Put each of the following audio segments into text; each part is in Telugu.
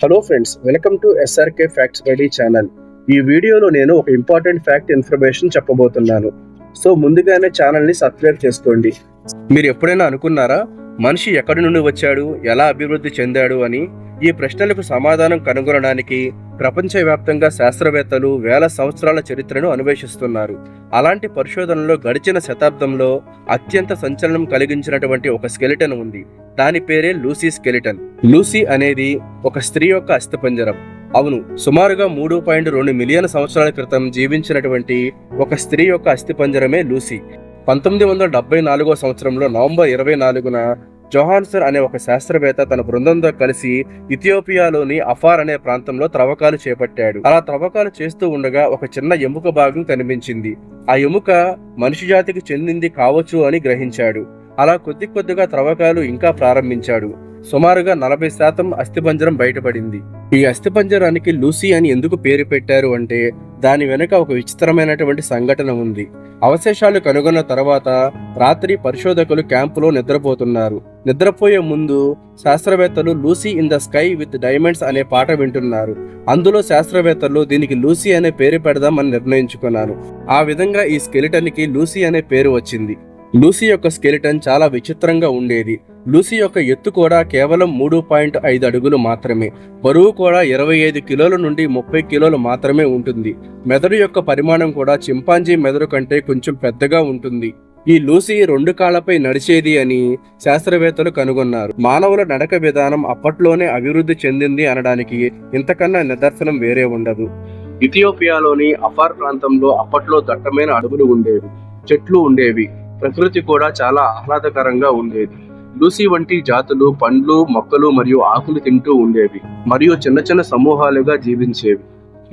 Hello friends welcome to SRK facts BD channel ఈ వీడియోలో నేను ఒక ఇంపార్టెంట్ ఫ్యాక్ట్ ఇన్ఫర్మేషన్ చెప్పబోతున్నాను. సో ముందుగానే ఛానల్ని సబ్స్క్రైబ్ చేసుకోండి. మీరు ఎప్పుడైనా అనుకున్నారా మనిషి ఎక్కడి నుండి వచ్చాడు ఎలా అభివృద్ధి చెందాడు అని? ఈ ప్రశ్నలకు సమాధానం కనుగొనడానికి ప్రపంచవ్యాప్తంగా శాస్త్రవేత్తలు వేల సంవత్సరాల చరిత్రను అన్వేషిస్తున్నారు. అలాంటి పరిశోధనలో గడిచిన శతాబ్దంలో అత్యంత సంచలనం కలిగించినటువంటి ఒక స్కెలిటన్ ఉంది. దాని పేరే లూసీ స్కెలిటన్. లూసీ అనేది ఒక స్త్రీ యొక్క అస్థిపంజరం. అవును సుమారుగా మూడు పాయింట్ రెండు మిలియన్ సంవత్సరాల క్రితం జీవించినటువంటి ఒక స్త్రీ యొక్క అస్థిపంజరమే లూసీ. పంతొమ్మిది వందల డెబ్బై నాలుగో సంవత్సరంలో నవంబర్ ఇరవై నాలుగున జోహాన్సర్ అనే ఒక శాస్త్రవేత్త తన బృందంతో కలిసి ఇథియోపియాలోని అఫార్ అనే ప్రాంతంలో త్రవ్వకాలు చేపట్టాడు. అలా త్రవ్వకాలు చేస్తూ ఉండగా ఒక చిన్న ఎముక భాగం కనిపించింది. ఆ ఎముక మనిషి జాతికి చెందింది కావచ్చు అని గ్రహించాడు. అలా కొద్ది కొద్దిగా త్రవ్వకాలు ఇంకా ప్రారంభించాడు. సుమారుగా నలభై శాతం అస్థిపంజరం బయటపడింది. ఈ అస్థిపంజరానికి లూసీ అని ఎందుకు పేరు పెట్టారు అంటే దాని వెనుక ఒక విచిత్రమైనటువంటి సంఘటన ఉంది. అవశేషాలు కనుగొన్న తర్వాత రాత్రి పరిశోధకులు క్యాంపులో నిద్రపోతున్నారు. నిద్రపోయే ముందు శాస్త్రవేత్తలు Lucy in the sky with diamonds అనే పాట వింటున్నారు. అందులో శాస్త్రవేత్తలు దీనికి లూసీ అనే పేరు పెడదామని నిర్ణయించుకున్నారు. ఆ విధంగా ఈ స్కెలిటన్కి లూసీ అనే పేరు వచ్చింది. లూసీ యొక్క స్కెలిటన్ చాలా విచిత్రంగా ఉండేది. లూసీ యొక్క ఎత్తు కూడా కేవలం మూడు పాయింట్ ఐదు అడుగులు మాత్రమే. బరువు కూడా ఇరవై ఐదు కిలోల నుండి ముప్పై కిలోలు మాత్రమే ఉంటుంది. మెదడు యొక్క పరిమాణం కూడా చింపాంజీ మెదడు కంటే కొంచెం పెద్దగా ఉంటుంది. ఈ లూసీ రెండు కాళ్ళపై నడిచేది అని శాస్త్రవేత్తలు కనుగొన్నారు. మానవుల నడక విధానం అప్పట్లోనే అభివృద్ధి చెందింది అనడానికి ఇంతకన్నా నిదర్శనం వేరే ఉండదు. ఇథియోపియాలోని అఫార్ ప్రాంతంలో అప్పట్లో దట్టమైన అడవులు ఉండేవి. చెట్లు ఉండేవి. ప్రకృతి కూడా చాలా ఆహ్లాదకరంగా ఉండేది. లూసీ వంటి జాతులు పండ్లు మొక్కలు మరియు ఆకులు తింటూ ఉండేవి మరియు చిన్న చిన్న సమూహాలుగా జీవించేవి.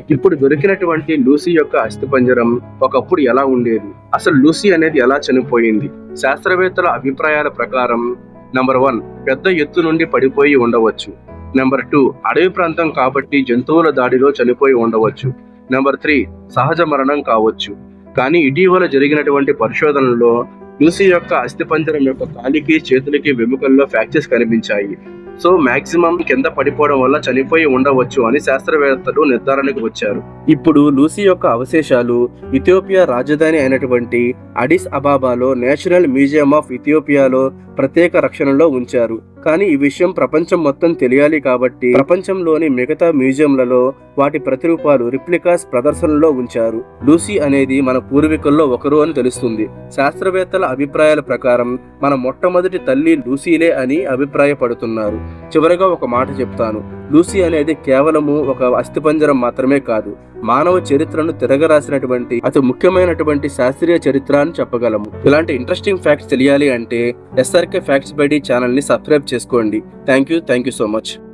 ఇప్పుడు దొరికినటువంటి లూసీ యొక్క అస్థిపంజరం ఒకప్పుడు ఎలా ఉండేది? అసలు లూసీ అనేది ఎలా చనిపోయింది? శాస్త్రవేత్తల అభిప్రాయాల ప్రకారం నంబర్ వన్ పెద్ద ఎత్తు నుండి పడిపోయి ఉండవచ్చు. నెంబర్ టూ అడవి ప్రాంతం కాబట్టి జంతువుల దాడిలో చనిపోయి ఉండవచ్చు. నెంబర్ త్రీ సహజ మరణం కావచ్చు. కానీ ఇటీవల జరిగినటువంటి పరిశోధనలో లూసీ యొక్క అస్థిపంజరం యొక్క కాలికి చేతులకి వెముకల్లో ఫ్రాక్చర్స్ కనిపించాయి. సో మాక్సిమం కింద పడిపోవడం వల్ల చనిపోయి ఉండవచ్చు అని శాస్త్రవేత్తలు నిర్ధారణకు వచ్చారు. ఇప్పుడు లూసీ యొక్క అవశేషాలు ఇథియోపియా రాజధాని అయినటువంటి అడిస్ అబాబాలో నేషనల్ మ్యూజియం ఆఫ్ ఇథియోపియాలో ప్రత్యేక రక్షణలో ఉంచారు. కానీ ఈ విషయం ప్రపంచం మొత్తం తెలియాలి కాబట్టి ప్రపంచంలోని మిగతా మ్యూజియంలలో వాటి ప్రతిరూపాలు రిప్లికాస్ ప్రదర్శనలో ఉంచారు. లూసీ అనేది మన పూర్వీకుల్లో ఒకరు అని తెలుస్తుంది. శాస్త్రవేత్తల అభిప్రాయాల ప్రకారం మన మొట్టమొదటి తల్లి లూసీలే అని అభిప్రాయపడుతున్నారు. చివరగా ఒక మాట చెప్తాను. లూసీ అనేది కేవలము ఒక అస్థిపంజరం మాత్రమే కాదు. మానవ చరిత్రను తిరగరాసినటువంటి అతి ముఖ్యమైనటువంటి శాస్త్రీయ చరిత్ర అని చెప్పగలము. ఇలాంటి ఇంట్రెస్టింగ్ ఫ్యాక్ట్స్ తెలియాలి అంటే ఎస్ఆర్కే ఫ్యాక్ట్స్ బైడీ ఛానల్ని సబ్స్క్రైబ్ చేసుకోండి. Thank you thank you so much.